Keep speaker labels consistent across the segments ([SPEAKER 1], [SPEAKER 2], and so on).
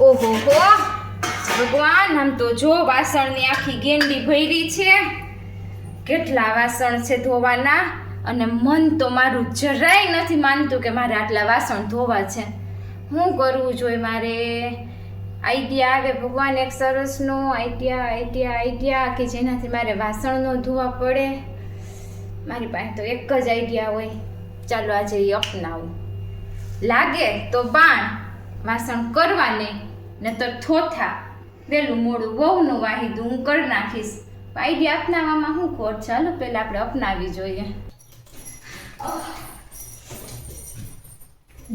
[SPEAKER 1] ઓહો હો ભગવાન, આમ તો જો વાસણની આખી ગેંડી ભરી છે. કેટલા વાસણ છે ધોવાના? અને મન તો મારું જરાય નથી માનતું કે મારે આટલા વાસણ ધોવા છે. હું કરવું જોઈએ મારે? આઈડિયા આવે ભગવાન, એક સરસનો આઈડિયા આઈડિયા આઈડિયા કે જેનાથી મારે વાસણ ન ધોવા પડે? મારી પાસે તો એક જ આઈડિયા હોય. ચાલો આજે એ અપનાવું. લાગે તો બાણ. વાસણ કરવા નહીં નહીતર થોથા વહેલું મોડું વહુનું વાહિદું હું કરી નાખીશ. આઈડિયા અપનાવવામાં શું ખોટ ચાલો પહેલાં આપણે અપનાવી જોઈએ.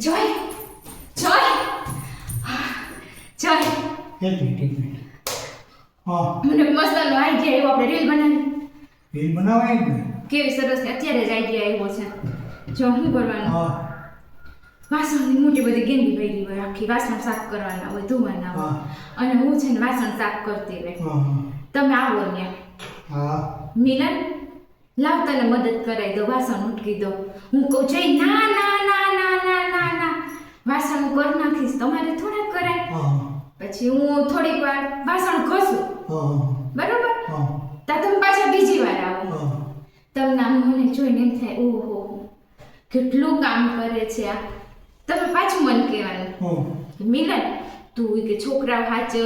[SPEAKER 1] જોય જોઈ જોઈ
[SPEAKER 2] એક મિનિટ એક મિનિટ. હા.
[SPEAKER 1] મને મસ્તનો આઈડિયા આવ્યો આપણે રીલ બનાવી.
[SPEAKER 2] બિલ બનાવાય
[SPEAKER 1] કેવી સરસ અત્યારે જ આઈડિયા આવ્યો છે. જો શું કરવાનું?
[SPEAKER 2] હા.
[SPEAKER 1] વાસણની મોટી બધી ગેંદી પડી હોય આખી વાસણ સાફ કરવાના હોય ધોવાના હોય. અને હું છે ને વાસણ સાફ કરતી હોય. તમે આવો ત્યાં મિલન લાવ તને મદદ કરાવી દો વાસણ ઉટકી દો હું કહું જઈ ના ના ના ના ના ના ના. વાસણ હું કરી નાખીશ તમારે થોડા કરાય. પછી હું થોડીક વાર વાસણ ઘસું. બરોબર? તા તમે પાછા બીજી વાર આવો. તમને આમ મને જોઈને એમ થાય ઓહો કેટલું કામ કરે છે આ. તમે પાછું મને કહેવાનું મિલન તું કે છોકરા વાંચે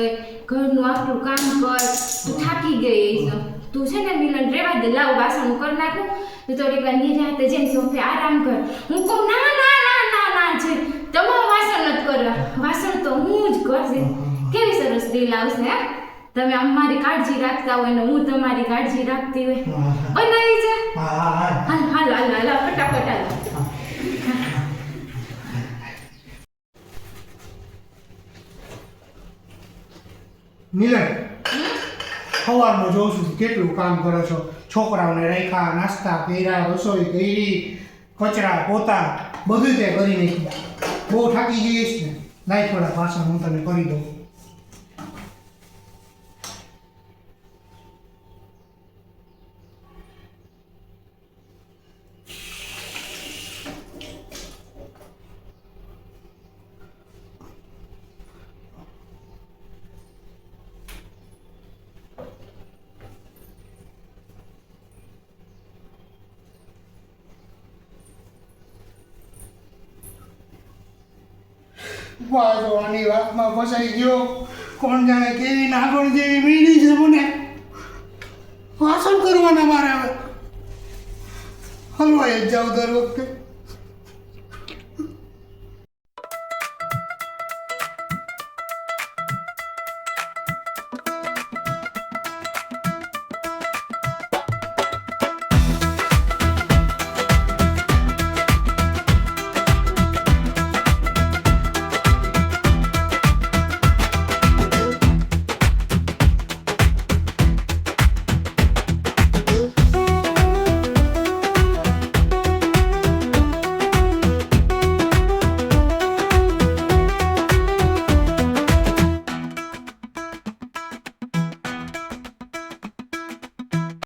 [SPEAKER 1] ઘરનું આપણું કામ કર તું થાકી ગઈ તું છે ને મિલન રેવા દે લાવ વાસણ કરી નાખું તો થોડીક વાર નિરાતે જેમ સોફે આરામ કર હું કહું ના ના ના ના ના છે તમારું વાસણ જ કરવા વાસણ તો હું જ કરશે કેવી સરસ રીલ આવશે હે તમે અમારી મારી કાળજી રાખતા હોય ને હું તમારી કાળજી રાખતી હોય બનાવી છે હાલ હાલ હાલ હાલ ફટાફટ હાલ
[SPEAKER 2] મિલન સવારમાં જોઉં છું કેટલું કામ કરો છો છોકરાઓને રાખ્યા નાસ્તા કર્યા રસોઈ કરી કચરા પોતા બધું તે કરી નાખ્યા બહુ થાકી જઈએ ને લાઈફ વાળા ભાષણ હું તને કરી દઉં વાજો આની વાતમાં ફસાઈ ગયો. કોણ જાણે કેવી નાગણ જેવી મીડી છે મને. વાસણ કરવાના મારે હવે. હલવાઈ જ જાઉં દર વખતે.